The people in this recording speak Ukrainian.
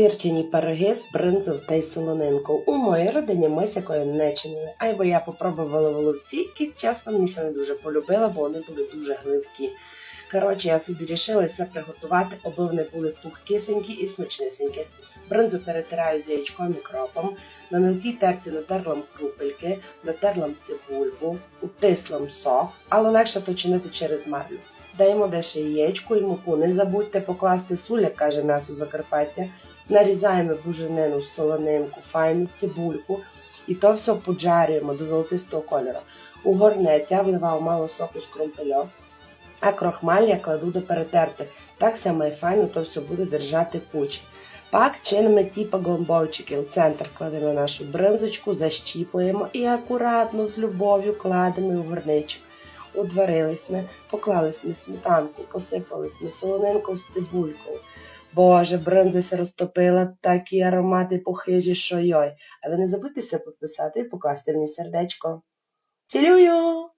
Тирчені пироги з бринзою та й солонинкою. У моїй родині ми сякої не чинили. А й бо я попробувала воловці, які чесно мені не дуже полюбила, бо вони були дуже гливкі. Коротше, я собі рішила це приготувати, аби вони були пухкисенькі і смачнисенькі. Бринзу перетираю з яєчком і кропом, на мілкій терці натерла крупельки, натерла цибульку, утисла сок, але легше то чинити через марлю. Даємо деше яєчку і муку. Не забудьте покласти суль, як каже м'ясо Закарпаття. Нарізаємо буженину, солонинку, файну цибульку і то все поджарюємо до золотистого кольору. У горнець я вливав мало соку з крумпельов, а крохмаль я кладу до перетерти. Так само і файно то все буде держати кучі. Пак чинимо типа гомбовчики. У центр кладемо нашу бринзочку, защіпуємо і акуратно з любов'ю кладемо в горничок. Удварились ми, поклались ми сметанку, посипались ми солонинку з цибулькою. Боже, бринза се розтопила, такі аромати похижі, що йой. Але не забудьтеся підписати і покласти мені сердечко. Цілюю!